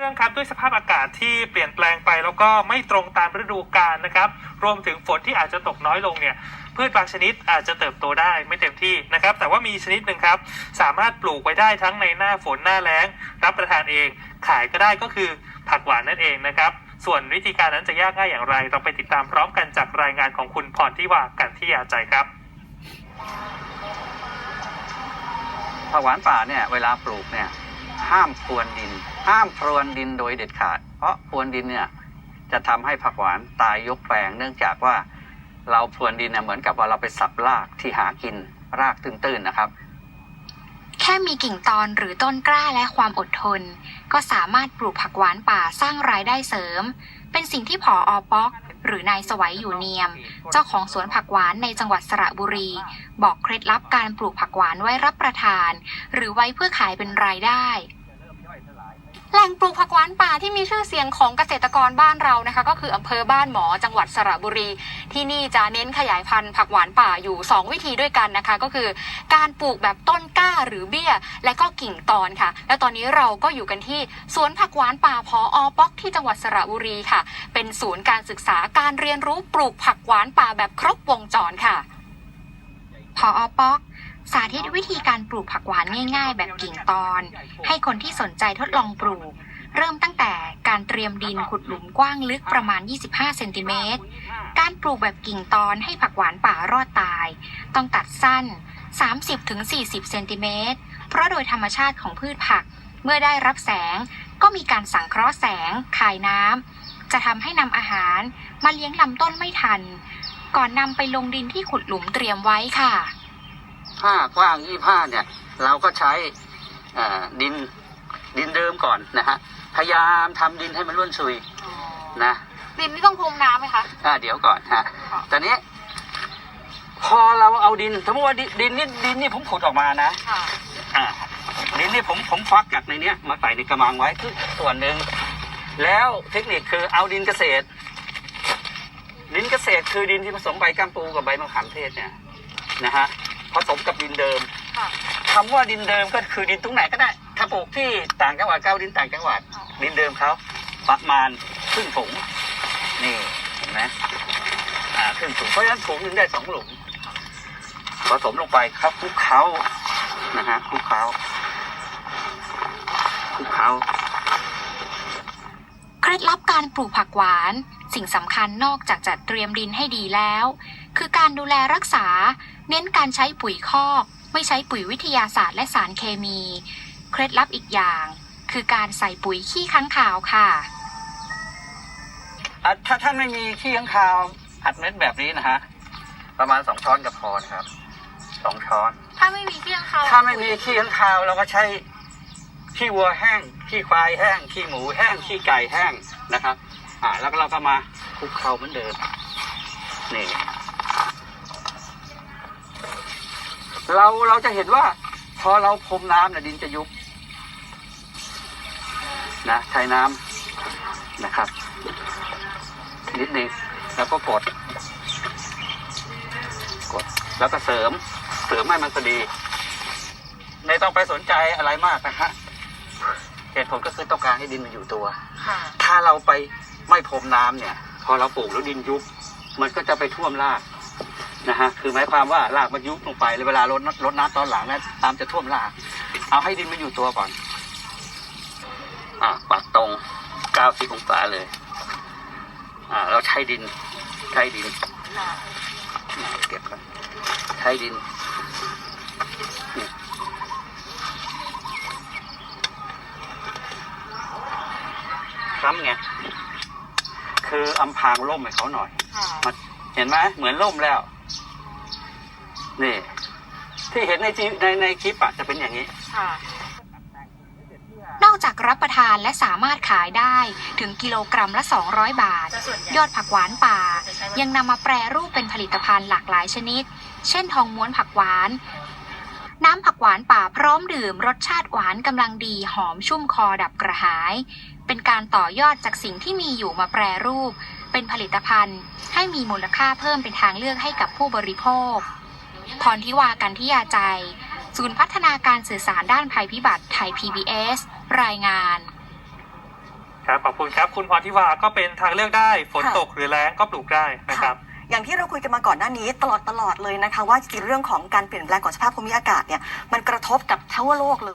เรื่องครับด้วยสภาพอากาศที่เปลี่ยนแปลงไปแล้วก็ไม่ตรงตามฤดูกาลนะครับ รวมถึงฝนที่อาจจะตกน้อยลงเนี่ยพืชบางชนิดอาจจะเติบโตได้ไม่เต็มที่นะครับ แต่ว่ามีชนิดหนึ่งครับ สามารถปลูกไว้ได้ทั้งในหน้าฝนหน้าแล้ง รับประทานเองขายก็ได้ก็คือผักหวานนั่นเองนะครับ ส่วนวิธีการนั้นจะยากง่ายอย่างไร เราไปติดตามพร้อมกันจากรายงานของคุณพรทิวากันที่ยาใจครับผักหวานป่าเนี่ยเวลาปลูกเนี่ย ห้ามพรวนดิน ห้ามพรวนดินโดยเด็ดขาด เพราะพรวนดินเนี่ยจะทำให้ผักหวานตายยกแปลง เนื่องจากว่าเราพรวนดินเนี่ยเหมือนกับว่าเราไปสับรากที่หากินรากตื้นๆนะครับ แค่มีกิ่งตอนหรือต้นกล้าและความอดทน ก็สามารถปลูกผักหวานป่าสร้างรายได้เสริม เป็นสิ่งที่ผออป๊อก หรือนายสวัยอยู่เนียม เจ้าของสวนผักหวานในจังหวัดสระบุรี บอกเคล็ดลับการปลูกผักหวานไว้รับประทาน หรือไว้เพื่อขายเป็นรายได้ ปลูกผักหวานป่าที่มีชื่อเสียงของเกษตรกรบ้านเรานะคะ ก็คืออำเภอบ้านหมอจังหวัดสระบุรี ที่นี่จะเน้นขยายพันธุ์ผักหวานป่าอยู่ 2 วิธีด้วยกันนะคะ ก็คือการปลูกแบบต้นก้าหรือเบี้ย และก็กิ่งตอนค่ะ แล้วตอนนี้เราก็อยู่กันที่สวนผักหวานป่าพออป๊อกที่จังหวัดสระบุรีค่ะ เป็นศูนย์การศึกษาการเรียนรู้ปลูกผักหวานป่าแบบครบวงจรค่ะพออป๊อกสาธิตวิธีการปลูกผักหวานง่าย ๆ แบบกิ่งตอน ให้คนที่สนใจทดลองปลูก เริ่มตั้งแต่การเตรียมดินขุดหลุมกว้างลึกประมาณ 25 เซนติเมตร การปลูกแบบกิ่งตอนให้ผักหวานป่ารอดตาย ต้องตัดสั้น 30-40 เซนติเมตร เพราะโดยธรรมชาติของพืชผักเมื่อได้รับแสงก็มีการสังเคราะห์แสงคายน้ำจะทำให้นำอาหารมาเลี้ยงลำต้นไม่ทัน ก่อนนำไปลงดินที่ขุดหลุมเตรียมไว้ค่ะ ผ้ากว้างยี่ห้าเนี่ย เราก็ใช้ดิน ดินเดิมก่อนนะฮะพยายามทำดินให้มันร่วนซุยนะ ดินนี่ต้องพรมน้ำไหมคะ อ่าเดี๋ยวก่อนฮะตอนนี้ พอเราเอาดิน สมมติว่าดิดินนี่ดินนี่ผมขุดออกมานะ ค่ะ อ่า ดินนี่ผมผมฟักจากในเนี้ย มาใส่ในกระมังไว้คือส่วนหนึ่ง แล้วเทคนิคคือเอาดินเกษตร ดินเกษตรคือดินที่ผสมใบกัมปูกับใบมะขามเทศเนี่ยนะฮะ ผสมกับดินเดิมค่ะ คำว่าดินเดิมก็คือดินตรงไหนก็ได้ถ้า ปลูกที่ต่างจังหวัดเก้าดินต่างจังหวัด ดินเดิมเขาประมาณครึ่งถุงนี่เห็นไหมอ่าครึ่งถุงเพราะฉะนั้นถุงหนึงได้สองหลุมผสมลงไปครับคลุกเคล้านะฮะคลุกเคล้าคลุกเคล้าเคล็ดลับการปลูกผักหวาน สิ่งสำคัญนอกจากจัดเตรียมดินให้ดีแล้ว คือการดูแลรักษา เน้นการใช้ปุ๋ยคอก ไม่ใช้ปุ๋ยวิทยาศาสตร์และสารเคมี เคล็ดลับอีกอย่าง คือการใส่ปุ๋ยขี้ค้างคาวค่ะ อะถ้าท่านไม่มีขี้ข้างคาว อัดเม็ดแบบนี้นะฮะ ประมาณสองช้อนกับพอนะครับสองช้อน ถ้าไม่มีขี้ค้างคาวถ้าไม่มีขี้ข้างคาวเราก็ใช้ขี้วัวแห้งขี้ควายแห้งขี้หมูแห้งขี้ไก่แห้งนะครับ อ่าแล้วก็เราก็มาคลุกเคล้าเหมือนเดิมนี่เราเราจะเห็นว่า พอเราพรมน้ำเนี่ยดินจะยุบ นะใช้น้ำนะครับ นิดนึงแล้วก็กด กดแล้วก็เสริม เสริมให้มันพอดี ไม่ต้องไปสนใจอะไรมากนะฮะเหตุผลก็คือต้องการให้ดินมันอยู่ตัวค่ะถ้าเราไปไม่พรมน้ำเนี่ย พอเราปลูกแล้วดินยุบ มันก็จะไปท่วมรากนะฮะ คือหมายความว่ารากมันยุบลงไปเลยเวลารดน้ำรดน้ำตอนหลังนะตามจะท่วมราก เอาให้ดินมันอยู่ตัวก่อน อ่าปักตรง90องศาเลย อ่า เราใช้ดิน ใช้ดินอ่าเก็บกันใช้ดินนี่ค้ำไงคืออำพรางร่มให้เขาหน่อยมันเห็นไหมเหมือนร่มแล้ว นี่ ที่เห็นในจีในในคลิปอะจะเป็นอย่างนี้นอก จากรับประทานและสามารถขายได้ถึงกิโลกรัมละ 200 บาท ยอดผักหวานป่า ยังนำมาแปรรูปเป็นผลิตภัณฑ์หลากหลายชนิด เช่นทองม้วนผักหวาน น้ำผักหวานป่าพร้อมดื่ม รสชาติหวานกำลังดีหอมชุ่มคอดับกระหาย เป็นการต่อยอดจากสิ่งที่มีอยู่มาแปรรูป เป็นผลิตภัณฑ์ ให้มีมูลค่าเพิ่มเป็นทางเลือกให้กับผู้บริโภคพรทิวากันทิยาใจ ศูนย์พัฒนาการสื่อสารด้านภัยพิบัติไทย PBS รายงาน ครับขอบคุณครับ คุณพรทิวาก็เป็นทางเลือกได้ ฝนค่ะ ตกหรือแล้งก็ปลูกได้นะครับ อย่างที่เราคุยกันมาก่อนหน้านี้ตลอดตลอดเลยนะคะ ว่าจริงๆเรื่องของการเปลี่ยนแปลงของสภาพภูมิอากาศเนี่ยมันกระทบกับทั่วโลกเลย